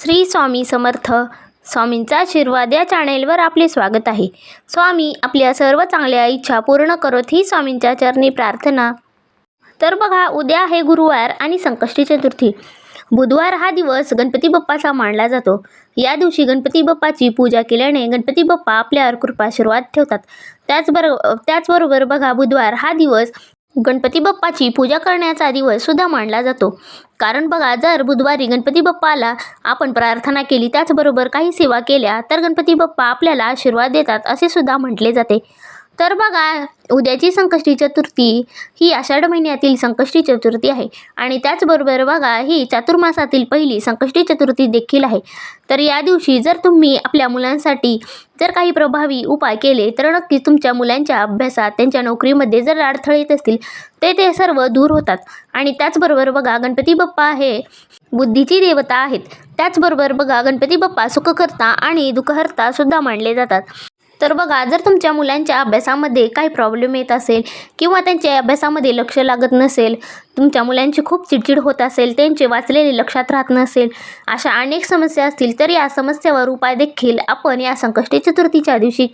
श्री स्वामी समर्थ. स्वामींचा आशीर्वाद या चॅनेलवर आपले स्वागत आहे. स्वामी आपल्या सर्व चांगल्या इच्छा पूर्ण करत ही स्वामींच्या चरणी प्रार्थना. तर बघा उद्या आहे गुरुवार आणि संकष्टी चतुर्थी. बुधवार हा दिवस गणपती बाप्पाचा मानला जातो. या दिवशी गणपती बाप्पाची पूजा केल्याने गणपती बाप्पा आपल्यावर कृपाशीर्वाद ठेवतात. त्याचबरोबर त्याचबरोबर बघा बुधवार हा दिवस गणपती बाप्पाची पूजा करण्याचा दिवस सुद्धा मानला जातो. कारण बघा जर बुधवारी गणपती बाप्पाला आपण प्रार्थना केली त्याचबरोबर काही सेवा केल्या तर गणपती बाप्पा आपल्याला आशीर्वाद देतात असे सुद्धा म्हटले जाते. तर बघा उद्याची संकष्टी चतुर्थी ही आषाढ महिन्यातील संकष्टी चतुर्थी आहे. आणि त्याचबरोबर बघा ही चातुर्मासातील पहिली संकष्टी चतुर्थी देखील आहे. तर या दिवशी जर तुम्ही आपल्या मुलांसाठी जर काही प्रभावी उपाय केले तर नक्कीच तुमच्या मुलांच्या अभ्यासात त्यांच्या नोकरीमध्ये जर अडथळे येत असतील ते ते सर्व दूर होतात. आणि त्याचबरोबर बघा गणपती बाप्पा हे बुद्धीची देवता आहेत. त्याचबरोबर बघा गणपती बाप्पा सुखकर्ता आणि दुःखहर्ता सुद्धा मानले जातात. तर बघा जर तुमच्या मुलांच्या अभ्यासामध्ये काही प्रॉब्लेम येत असेल किंवा त्यांच्या अभ्यासामध्ये लक्ष लागत नसेल तुमच्या मुलांची खूप चिडचिड होत असेल त्यांचे वाचलेले लक्षात राहत नसेल अशा अनेक समस्या असतील तर या समस्यावर उपाय देखील आपण या संकष्टी चतुर्थीच्या दिवशी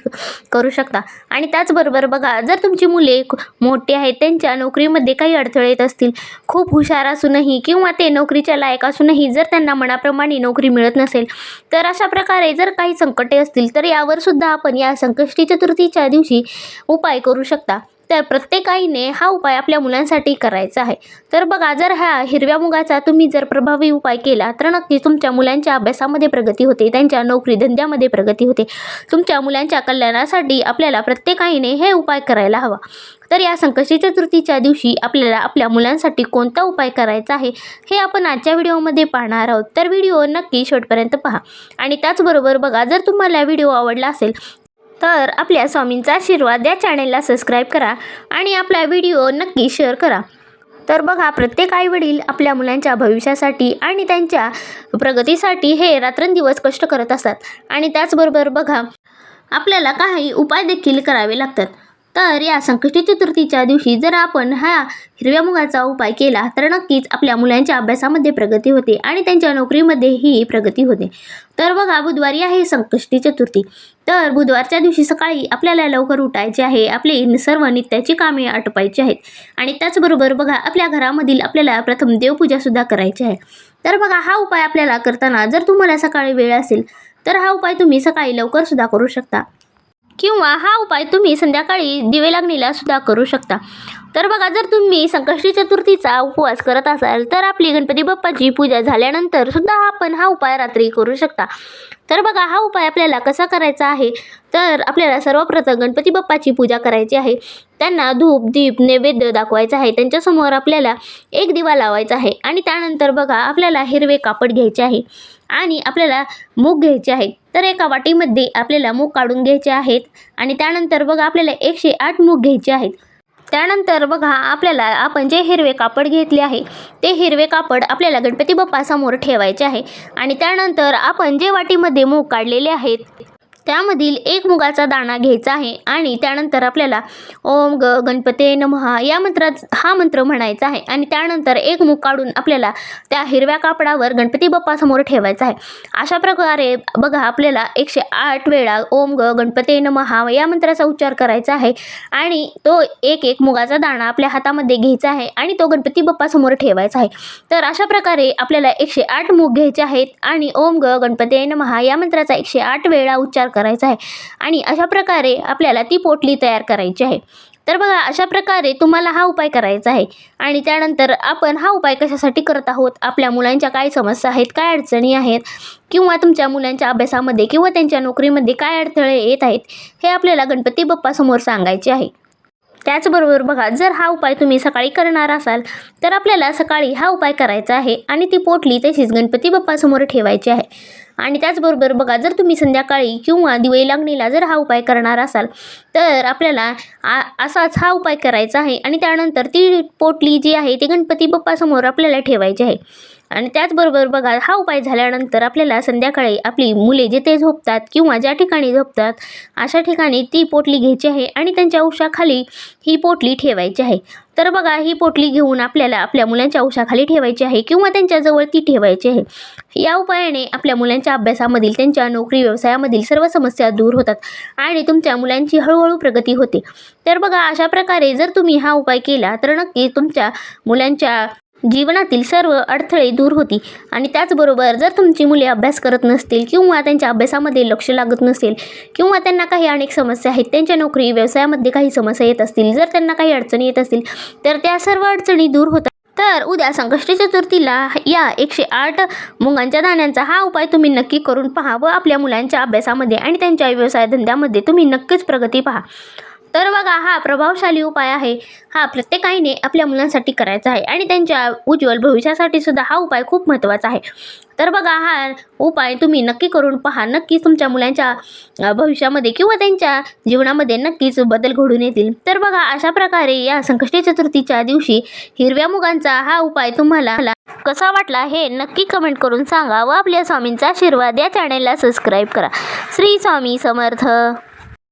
करू शकता. आणि त्याचबरोबर बघा जर तुमची मुले मोठी आहेत त्यांच्या नोकरीमध्ये काही अडथळे येत असतील खूप हुशार असूनही किंवा ते नोकरीच्या लायक असूनही जर त्यांना मनाप्रमाणे नोकरी मिळत नसेल तर अशा प्रकारे जर काही संकटे असतील तर यावर सुद्धा आपण या संकष्टी चतुर्थीच्या दिवशी उपाय करू शकता. तर प्रत्येक आईने हा उपाय आपल्या मुलांसाठी करायचा आहे. तर बघा जर ह्या हिरव्या मुगाचा तुम्ही जर प्रभावी उपाय केला तर नक्कीच तुमच्या मुलांच्या अभ्यासामध्ये प्रगती होते त्यांच्या नोकरी धंद्यामध्ये प्रगती होते. तुमच्या मुलांच्या कल्याणासाठी आपल्याला प्रत्येक आईने हे उपाय करायला हवा. तर या संकष्टी चतुर्थीच्या दिवशी आपल्याला आपल्या मुलांसाठी कोणता उपाय करायचा आहे हे आपण आजच्या व्हिडिओमध्ये पाहणार आहोत. तर व्हिडिओ नक्की शेवटपर्यंत पहा. आणि त्याचबरोबर बघा जर तुम्हाला व्हिडिओ आवडला असेल तर आपल्या स्वामींचा आशीर्वाद या चॅनेलला सबस्क्राईब करा आणि आपला व्हिडिओ नक्की शेअर करा. तर बघा प्रत्येक आईवडील आपल्या मुलांच्या भविष्यासाठी आणि त्यांच्या प्रगतीसाठी हे रात्रंदिवस कष्ट करत असतात. आणि त्याचबरोबर बघा आपल्याला काही उपाय देखील करावे लागतात. तर या संकष्टी चतुर्थीच्या दिवशी जर आपण हा हिरव्या मुगाचा उपाय केला तर नक्कीच आपल्या मुलांच्या अभ्यासामध्ये प्रगती होते आणि त्यांच्या नोकरीमध्येही प्रगती होते. तर बघा बुधवारी आहे संकष्टी चतुर्थी. तर बुधवारच्या दिवशी सकाळी आपल्याला लवकर उठायचे आहे आपली सर्व नित्याची कामे आटपायची आहेत आणि त्याचबरोबर बघा आपल्या घरामधील आपल्याला प्रथम देवपूजासुद्धा करायची आहे. तर बघा हा उपाय आपल्याला करताना जर तुम्हाला सकाळी वेळ असेल तर हा उपाय तुम्ही सकाळी लवकरसुद्धा करू शकता. किंवा हा उपाय तुम्ही संध्याकाळी दिवे लागणीला सुद्धा करू शकता. तर बघा जर तुम्ही संकष्टी चतुर्थीचा उपवास करत असाल तर आपली गणपती बाप्पाची पूजा झाल्यानंतर सुद्धा आपण हा उपाय रात्री करू शकता. तर बघा हा उपाय आपल्याला कसा करायचा आहे? तर आपल्याला सर्वप्रथम गणपती बाप्पाची पूजा करायची आहे. त्यांना धूप दीप नैवेद्य दाखवायचा आहे. त्यांच्यासमोर आपल्याला एक दिवा लावायचा आहे. आणि त्यानंतर बघा आपल्याला हिरवे कापड घ्यायचे आहे. आणि आपल्याला मूग घ्यायचे आहेत तर एका वाटीमध्ये आपल्याला मूग काढून घ्यायचे आहेत. आणि त्यानंतर बघा आपल्याला एकशे आठ मूग घ्यायचे आहेत. त्यानंतर बघा आपल्याला आपण जे हिरवे कापड घेतले आहे ते हिरवे कापड आपल्याला गणपती बाप्पासमोर ठेवायचे आहे. आणि त्यानंतर आपण जे वाटीमध्ये मूग काढलेले आहेत त्यामधील एक मुगाचा दाणा घ्यायचा आहे आणि त्यानंतर आपल्याला ओम ग गणपते नमहा या मंत्रात हा मंत्र म्हणायचा आहे. आणि त्यानंतर एक मूग काढून आपल्याला त्या हिरव्या कापडावर गणपती बाप्पासमोर ठेवायचा आहे. अशा प्रकारे बघा आपल्याला एकशे आठ वेळा ओम ग गणपते नमहा या मंत्राचा उच्चार करायचा आहे आणि तो एक एक मुगाचा दाणा आपल्या हातामध्ये घ्यायचा आहे आणि तो गणपती बाप्पासमोर ठेवायचा आहे. तर अशा प्रकारे आपल्याला एकशे आठ मूग घ्यायचे आहेत आणि ओम ग गणपते नमहा या मंत्राचा एकशे आठ वेळा उच्चार करायचा आहे. आणि अशा प्रकारे आपल्याला ती पोटली तयार करायची आहे. तर बघा अशा प्रकारे तुम्हाला हा उपाय करायचा आहे. आणि त्यानंतर आपण हा उपाय कशासाठी करत आहोत? आपल्या मुलांच्या काय समस्या आहेत? काय अडचणी आहेत? किंवा तुमच्या मुलांच्या अभ्यासामध्ये किंवा त्यांच्या नोकरीमध्ये काय अडथळे येत आहेत? हे आपल्याला गणपती बाप्पासमोर सांगायचे आहे. त्याचबरोबर बघा जर हा उपाय तुम्ही सकाळी करणार असाल तर आपल्याला सकाळी हा उपाय करायचा आहे आणि ती पोटली तशीच गणपती बाप्पासमोर ठेवायची आहे. आणि त्याचबरोबर बघा जर तुम्ही संध्याकाळी किंवा दिवाळी लागणीला जर हा उपाय करणार असाल तर आपल्याला आ असाच हा उपाय करायचा आहे आणि त्यानंतर ती पोटली जी आहे ती गणपती बाप्पासमोर आपल्याला ठेवायची आहे. आणि त्याचबरोबर बघा हा उपाय झाल्यानंतर आपल्याला संध्याकाळी आपली मुले जिथे झोपतात किंवा ज्या ठिकाणी झोपतात अशा ठिकाणी ती पोटली घ्यायची आहे आणि त्यांच्या उशाखाली ही पोटली ठेवायची आहे. तर बघा ही पोटली घेऊन आपल्याला आपल्या मुलांच्या उशाखाली ठेवायची आहे किंवा त्यांच्याजवळ ती ठेवायची आहे. या उपायाने आपल्या मुलांच्या अभ्यासामधील त्यांच्या नोकरी व्यवसायामधील सर्व समस्या दूर होतात आणि तुमच्या मुलांची हळूहळू प्रगती होते. तर बघा अशा प्रकारे जर तुम्ही हा उपाय केला तर नक्की तुमच्या मुलांच्या जीवनातील सर्व अडथळे दूर होती. आणि त्याचबरोबर जर तुमची मुले अभ्यास करत नसतील किंवा त्यांच्या अभ्यासामध्ये लक्ष लागत नसेल किंवा त्यांना काही अनेक समस्या आहेत त्यांच्या नोकरी व्यवसायामध्ये काही समस्या येत असतील जर त्यांना काही अडचणी येत असतील तर त्या सर्व अडचणी दूर होतात. तर उद्या संकष्टी चतुर्थीला या एकशे आठ मुंगांच्या दाण्यांचा हा उपाय तुम्ही नक्की करून पहा व आपल्या मुलांच्या अभ्यासामध्ये आणि त्यांच्या व्यवसाय धंद्यामध्ये तुम्ही नक्कीच प्रगती पहा. तर बघा हा प्रभावशाली उपाय आहे. हा प्रत्येकाने आपल्या मुलांसाठी करायचा आहे आणि त्यांच्या उज्ज्वल भविष्यासाठी सुद्धा हा उपाय खूप महत्त्वाचा आहे. तर बघा हा उपाय तुम्ही नक्की करून पहा. नक्कीच तुमच्या मुलांच्या भविष्यामध्ये किंवा त्यांच्या जीवनामध्ये नक्कीच बदल घडून येतील. तर बघा अशा प्रकारे या संकष्टी चतुर्थीच्या दिवशी हिरव्या मुगांचा हा उपाय तुम्हाला कसा वाटला हे नक्की कमेंट करून सांगा व आपल्या स्वामींचा आशीर्वाद या चॅनेलला सबस्क्राईब करा. श्री स्वामी समर्थ.